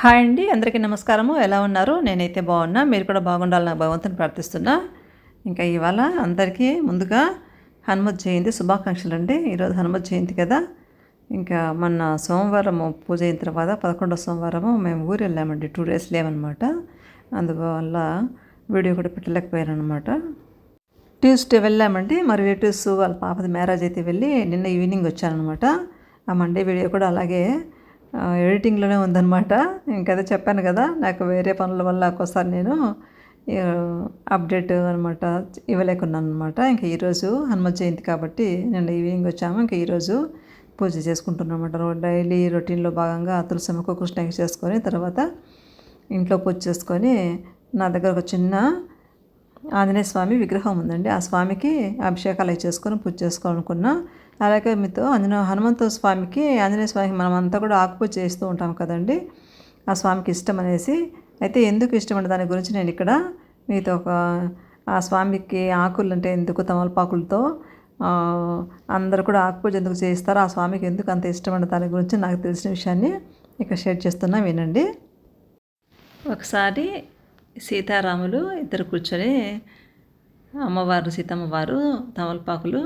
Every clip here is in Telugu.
హాయ్ అండి అందరికీ నమస్కారము. ఎలా ఉన్నారు? నేనైతే బాగున్నా. మీరు కూడా బాగుండాలని నాకు భగవంతుని ప్రార్థిస్తున్నా. ఇంకా ఇవాళ అందరికీ ముందుగా హనుమత్ జయంతి శుభాకాంక్షలు అండి. ఈరోజు హనుమత్ జయంతి కదా. ఇంకా మొన్న సోమవారము పూజ అయిన తర్వాత పదకొండో సోమవారము మేము ఊరు వెళ్ళామండి. టూ డేస్ లేవన్నమాట అందువల్ల వీడియో కూడా పెట్టలేకపోయాను అనమాట ట్యూస్డే వెళ్ళామండి. మా రిలేటివ్స్ వాళ్ళ పాపది మ్యారేజ్ అయితే వెళ్ళి నిన్న ఈవినింగ్ వచ్చానమాట ఆ మండే వీడియో కూడా అలాగే ఎడిటింగ్లోనే ఉందన్నమాట. ఇంకదే చెప్పాను కదా నాకు వేరే పనుల వల్ల ఒక్కోసారి నేను అప్డేట్ అనమాట ఇవ్వలేకున్నాను అనమాట ఇంకా ఈరోజు హనుమ జయంతి కాబట్టి నేను ఈవినింగ్ వచ్చాము. ఇంకా ఈరోజు పూజ చేసుకుంటున్నాం అనమాట డైలీ రొటీన్లో భాగంగా తులసమ్మకు కృష్ణకి చేసుకొని తర్వాత ఇంట్లో పూజ చేసుకొని నా దగ్గర ఒక చిన్న ఆంజనేయ స్వామి విగ్రహం ఉందండి. ఆ స్వామికి అభిషేకాలు చేసుకొని పూజ చేసుకోవాలనుకున్నా అలాగే మీతో ఆంజనేయ హనుమంత స్వామికి ఆంజనేయ స్వామికి మనం అంతా కూడా ఆకుపూజ చేస్తూ ఉంటాం కదండి. ఆ స్వామికి ఇష్టం అనేసి. అయితే ఎందుకు ఇష్టం అంటే దాని గురించి నేను ఇక్కడ మీతో ఒక ఆ స్వామికి ఆకులు అంటే ఎందుకు తమలపాకులతో అందరు అందరూ కూడా ఆకుపూజ ఎందుకు చేస్తారో ఆ స్వామికి ఎందుకు అంత ఇష్టం అంటే దాని గురించి నాకు తెలిసిన విషయాన్ని ఇక్కడ షేర్ చేస్తున్నా వినండి. ఒకసారి సీతారాములు ఇద్దరు కూర్చొని అమ్మవారు సీతమ్మవారు తమలపాకులు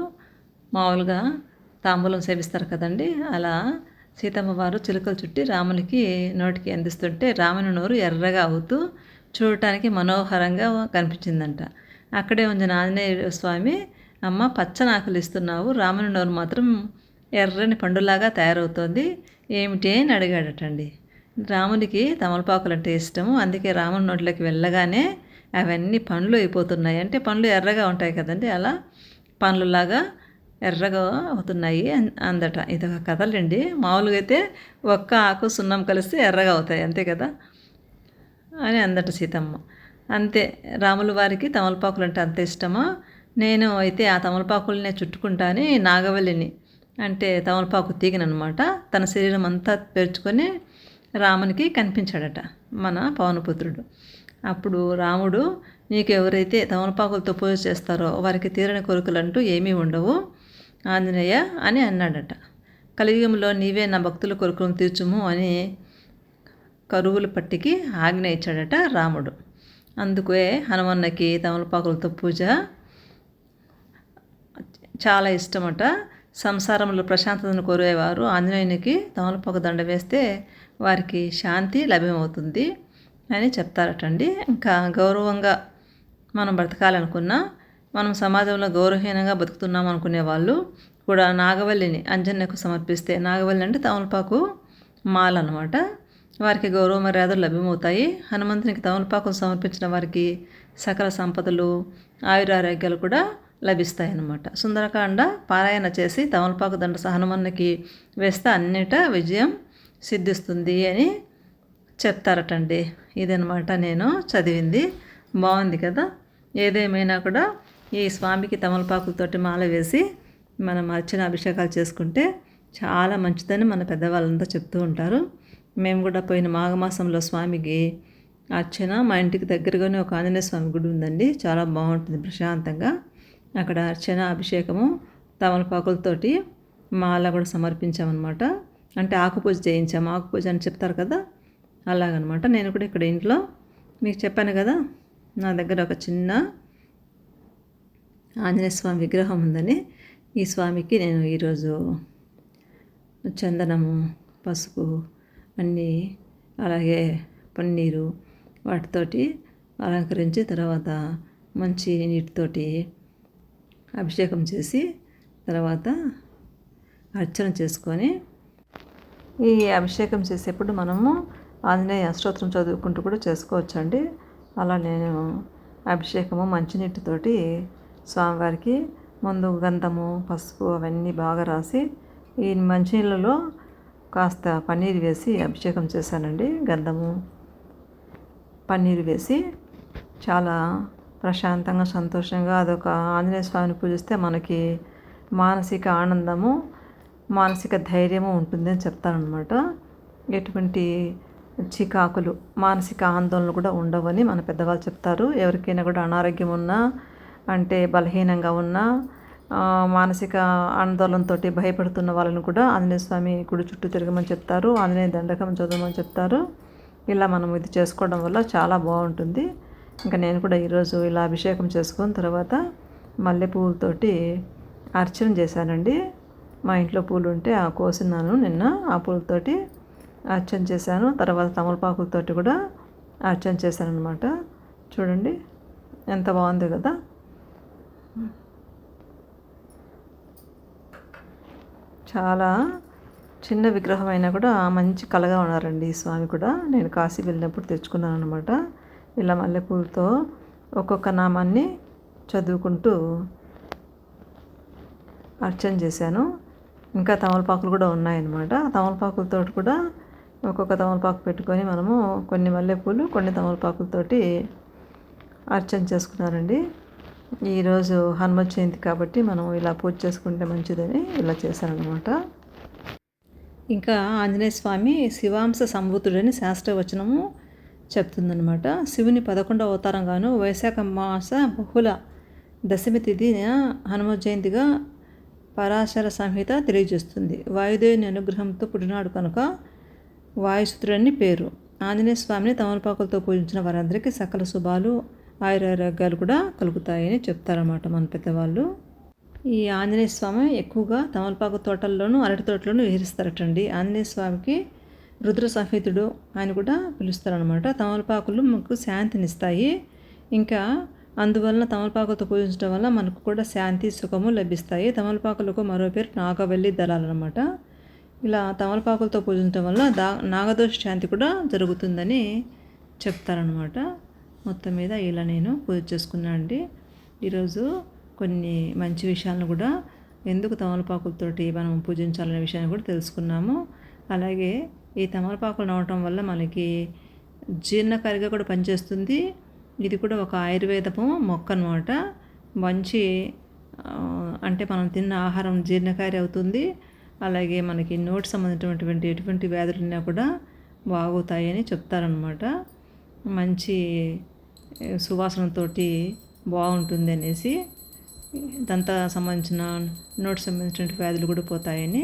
మామూలుగా తాంబూలం సేవిస్తారు కదండి. అలా సీతమ్మ వారు చిలుకలు చుట్టి రామునికి నోటికి అందిస్తుంటే రాముని నోరు ఎర్రగా అవుతూ చూడటానికి మనోహరంగా కనిపించిందంట. అక్కడే ఉంచిన ఆంజనేయ స్వామి అమ్మ పచ్చనాకులు ఇస్తున్నావు. రాముని నోరు మాత్రం ఎర్రని పండులాగా తయారవుతోంది. ఏమిటి? అని అడిగాడటండి. రామునికి తమలపాకులు అంటే ఇష్టము. అందుకే రాముని నోట్లోకి వెళ్ళగానే అవన్నీ పండ్లు అయిపోతున్నాయి. అంటే పండ్లు ఎర్రగా ఉంటాయి కదండి. అలా పండ్లులాగా ఎర్రగా అవుతున్నాయి అన్- అందట. ఇది ఒక కథలండి. మామూలుగా అయితే ఒక్క ఆకు సున్నం కలిస్తే ఎర్రగా అవుతాయి అంతే కదా? అని అందట సీతమ్మ. అంతే. రాముల వారికి తమలపాకులు అంటే అంత ఇష్టమా? నేను అయితే ఆ తమలపాకులనే చుట్టుకుంటాని నాగవల్లిని. అంటే తమలపాకు తీగనమాట తన శరీరం అంతా పేర్చుకొని రామునికి కనిపించాడట మన పవనపుత్రుడు. అప్పుడు రాముడు నీకు ఎవరైతే తమలపాకులతో పూజ చేస్తారో వారికి తీరని కోరికలు అంటూ ఏమీ ఉండవు. ఆంజనేయ అని అన్నాడట. కలియుగంలో నీవే నా భక్తుల కోరికలను తీర్చుము అని కరువుల పట్టికి ఆజ్ఞ ఇచ్చాడట రాముడు. అందుకే హనుమన్నకి తమలపాకులతో పూజ చాలా ఇష్టమట. సంసారంలో ప్రశాంతతను కోరేవారు ఆంజనేయునికి తమలపాకు దండ వేస్తే వారికి శాంతి లభ్యమవుతుంది అని చెప్తారటండి. ఇంకా గౌరవంగా మనం బ్రతకాలనుకున్నా మనం సమాజంలో గౌరవహీనంగా బతుకుతున్నాం అనుకునే వాళ్ళు కూడా నాగవల్లిని అంజన్యకు సమర్పిస్తే నాగవల్లి అంటే తమలపాకు మాల అనమాట వారికి గౌరవ మర్యాదలు లభ్యమవుతాయి. హనుమంతునికి తమలపాకును సమర్పించిన వారికి సకల సంపదలు ఆయురారోగ్యాలు కూడా లభిస్తాయి అన్నమాట. సుందరకాండ పారాయణ చేసి తమలపాకు దండ హనుమన్నకి వేస్తే అన్నిట విజయం సిద్ధిస్తుంది అని చెప్తారటండి. ఇదనమాట నేను చదివింది. బాగుంది కదా? ఏదేమైనా కూడా ఈ స్వామికి తమలపాకులతోటి మాల వేసి మనం అర్చన అభిషేకాలు చేసుకుంటే చాలా మంచిదని మన పెద్దవాళ్ళంతా చెప్తూ ఉంటారు. మేము కూడా పోయిన మాఘమాసంలో స్వామికి అర్చన మా ఇంటికి దగ్గరగానే ఒక ఆంజనేయ స్వామి గుడి ఉందండి. చాలా బాగుంటుంది ప్రశాంతంగా. అక్కడ అర్చన అభిషేకము తమలపాకులతోటి మాల కూడా సమర్పించామన్నమాట. అంటే ఆకుపూజ చేయించాము. ఆకుపూజ అని చెప్తారు కదా? అలాగనమాట. నేను కూడా ఇక్కడ ఇంట్లో మీకు చెప్పాను కదా? నా దగ్గర ఒక చిన్న ఆంజనేయ స్వామి విగ్రహం ఉందని ఈ స్వామికి నేను ఈరోజు చందనము పసుపు అన్నీ అలాగే పన్నీరు వాటితోటి అలంకరించి తర్వాత మంచి నీటితోటి అభిషేకం చేసి తర్వాత అర్చన చేసుకొని ఈ అభిషేకం చేసేప్పుడు మనము ఆంజనేయ అష్టోత్తరం చదువుకుంటూ కూడా చేసుకోవచ్చండి. అలా నేను అభిషేకము మంచినీటితోటి స్వామివారికి ముందు గంధము పసుపు అవన్నీ బాగా రాసి ఈ మంచినీళ్ళలో కాస్త పన్నీరు వేసి అభిషేకం చేశానండి. గంధము పన్నీరు వేసి చాలా ప్రశాంతంగా సంతోషంగా అదొక ఆంజనేయ స్వామిని పూజిస్తే మనకి మానసిక ఆనందము మానసిక ధైర్యము ఉంటుందని చెప్తారనమాట ఎటువంటి చికాకులు మానసిక ఆందోళనలు కూడా ఉండవని మన పెద్దవాళ్ళు చెప్తారు. ఎవరికైనా కూడా అనారోగ్యం ఉన్నా అంటే బలహీనంగా ఉన్న మానసిక ఆందోళనతో భయపడుతున్న వాళ్ళని కూడా ఆంజనేయ స్వామి గుడి చుట్టూ తిరగమని చెప్తారు ఆంజనేయ దండకం చదవమని చెప్తారు. ఇలా మనం ఇది చేసుకోవడం వల్ల చాలా బాగుంటుంది. ఇంకా నేను కూడా ఈరోజు ఇలా అభిషేకం చేసుకున్న తర్వాత మల్లె పువ్వులతోటి అర్చన చేశానండి. మా ఇంట్లో పూలు ఉంటే ఆ కోసినాను నిన్న ఆ పూలతోటి అర్చన చేశాను. తర్వాత తమలపాకులతోటి కూడా అర్చన చేశాను అనమాట చూడండి ఎంత బాగుంది కదా. చాలా చిన్న విగ్రహం అయినా కూడా మంచి కలగా ఉన్నారండి ఈ స్వామి కూడా. నేను కాశీ వెళ్ళినప్పుడు తెచ్చుకున్నాను అనమాట ఇలా మల్లెపూలతో ఒక్కొక్క నామాన్ని చదువుకుంటూ అర్చన చేశాను. ఇంకా తమలపాకులు కూడా ఉన్నాయన్నమాట. తమలపాకులతో కూడా ఒక్కొక్క తమలపాకు పెట్టుకొని మనము కొన్ని మల్లెపూలు కొన్ని తమలపాకులతోటి అర్చన చేసుకున్నారండి. ఈరోజు హనుమ జయంతి కాబట్టి మనం ఇలా పూజ చేసుకుంటే మంచిదని ఇలా చేశారనమాట ఇంకా ఆంజనేయ స్వామి శివాంశ సంభూతుడని శాస్త్రవచనము చెప్తుందనమాట శివుని పదకొండవ అవతారంగాను వైశాఖ మాస బహుళ దశమి తిథిన హనుమ జయంతిగా పరాశర సంహిత తెలియజేస్తుంది. వాయుదేవుని అనుగ్రహంతో పుట్టినాడు కనుక వాయుసుత్రుడని పేరు. ఆంజనేయ స్వామిని తమలపాకులతో పూజించిన వారందరికీ సకల శుభాలు ఆయురారోగ్యాలు కూడా కలుగుతాయని చెప్తారన్నమాట మన పెద్దవాళ్ళు. ఈ ఆంజనేయ స్వామి ఎక్కువగా తమలపాకు తోటల్లోనూ అరటి తోటలోనూ విహరిస్తారటండి. ఆంజనేయ స్వామికి రుద్ర సంహితుడు ఆయన కూడా పిలుస్తారనమాట తమలపాకులు మనకు శాంతినిస్తాయి. ఇంకా అందువలన తమలపాకులతో పూజించడం వల్ల మనకు కూడా శాంతి సుఖము లభిస్తాయి. తమలపాకులకు మరో పేరు నాగవల్లి దళాలన్నమాట ఇలా తమలపాకులతో పూజించడం వల్ల దా నాగదోష శాంతి కూడా జరుగుతుందని చెప్తారనమాట మొత్తం మీద ఇలా నేను పూజ చేసుకున్నాను అండి. ఈరోజు కొన్ని మంచి విషయాలను కూడా ఎందుకు తమలపాకులతోటి మనం పూజించాలనే విషయాన్ని కూడా తెలుసుకున్నాము. అలాగే ఈ తమలపాకులు నవ్వటం వల్ల మనకి జీర్ణకారిగా కూడా పనిచేస్తుంది. ఇది కూడా ఒక ఆయుర్వేదము మొక్క అనమాట మంచి అంటే మనం తిన్న ఆహారం జీర్ణకారి అవుతుంది. అలాగే మనకి నోటి సంబంధించినటువంటి ఎటువంటి వ్యాధులు ఉన్నా కూడా బాగుతాయని చెప్తారనమాట మంచి సువాసనతో బాగుంటుంది అనేసి దంతా సంబంధించిన నోటి సంబంధించిన వ్యాధులు కూడా పోతాయని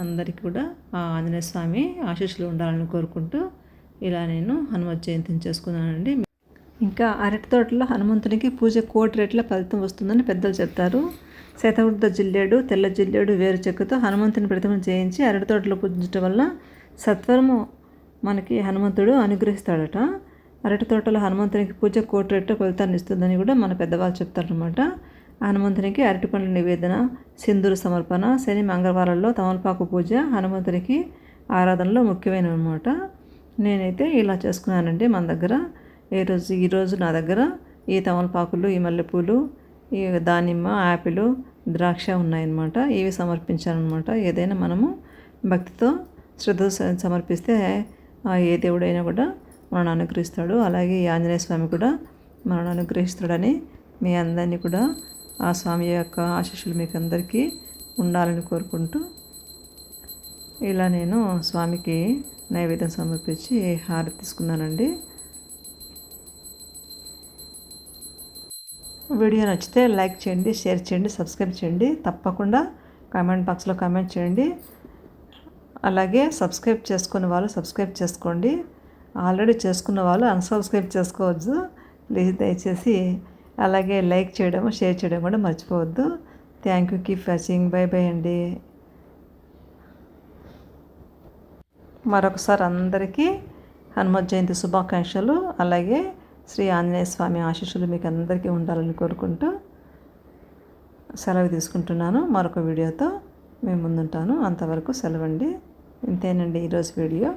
అందరికీ కూడా ఆ ఆంజనేయ స్వామి ఆశీస్సులు ఉండాలని కోరుకుంటూ ఇలా నేను హనుమత్ జయంతిని చేసుకున్నానండి. ఇంకా అరటి తోటలో హనుమంతునికి పూజ కోటి రెట్ల ఫలితం వస్తుందని పెద్దలు చెప్తారు. శతవృద్ధ జిల్లేడు తెల్ల జిల్లేడు వేరు చెక్కతో హనుమంతుని ప్రతిమను చేయించి అరటి తోటలో పూజించడం వల్ల సత్వరము మనకి హనుమంతుడు అనుగ్రహిస్తాడట. అరటి తోటలో హనుమంతునికి పూజ కోటి రెట్ల ఫలితాన్ని ఇస్తుందని కూడా మన పెద్దవాళ్ళు చెప్తారనమాట హనుమంతునికి అరటి పండ్ల నివేదన సింధూరు సమర్పణ శని మంగళవారాల్లో తమలపాకు పూజ హనుమంతునికి ఆరాధనలో ముఖ్యమైనవి అనమాట నేనైతే ఇలా చేసుకున్నానండి మన దగ్గర. ఏ రోజు ఈరోజు నా దగ్గర ఈ తమలపాకులు ఈ మల్లెపూలు ఈ దానిమ్మ యాపిల్ ద్రాక్ష ఉన్నాయన్నమాట. ఇవి సమర్పించానమాట ఏదైనా మనము భక్తితో శ్రద్ధ సమర్పిస్తే ఏ దేవుడైనా కూడా మనను అనుగ్రహిస్తాడు అలాగే ఈ ఆంజనేయ స్వామి కూడా మనను అనుగ్రహిస్తాడని మీ అందరినీ కూడా ఆ స్వామి యొక్క ఆశీస్సులు మీకు అందరికీ ఉండాలని కోరుకుంటూ ఇలా నేను స్వామికి నైవేద్యం సమర్పించి హారతి తీసుకున్నానండి. వీడియో నచ్చితే లైక్ చేయండి షేర్ చేయండి సబ్స్క్రైబ్ చేయండి. తప్పకుండా కామెంట్ బాక్స్లో కామెంట్ చేయండి. అలాగే సబ్స్క్రైబ్ చేసుకున్న వాళ్ళు సబ్స్క్రైబ్ చేసుకోండి. ఆల్రెడీ చేసుకున్న వాళ్ళు అన్సబ్స్క్రైబ్ చేసుకోవచ్చు ప్లీజ్ దయచేసి అలాగే లైక్ చేయడం షేర్ చేయడం కూడా మర్చిపోవద్దు. Thank you. Keep watching. Bye bye అండి. మరొకసారి అందరికీ హనుమత్ జయంతి శుభాకాంక్షలు. అలాగే శ్రీ ఆంజనేయ స్వామి ఆశీస్సులు మీకు అందరికీ ఉండాలని కోరుకుంటూ సెలవు తీసుకుంటున్నాను. మరొక వీడియోతో మేము ముందుంటాను. అంతవరకు సెలవండి. ఇంతేనండి ఈరోజు వీడియో.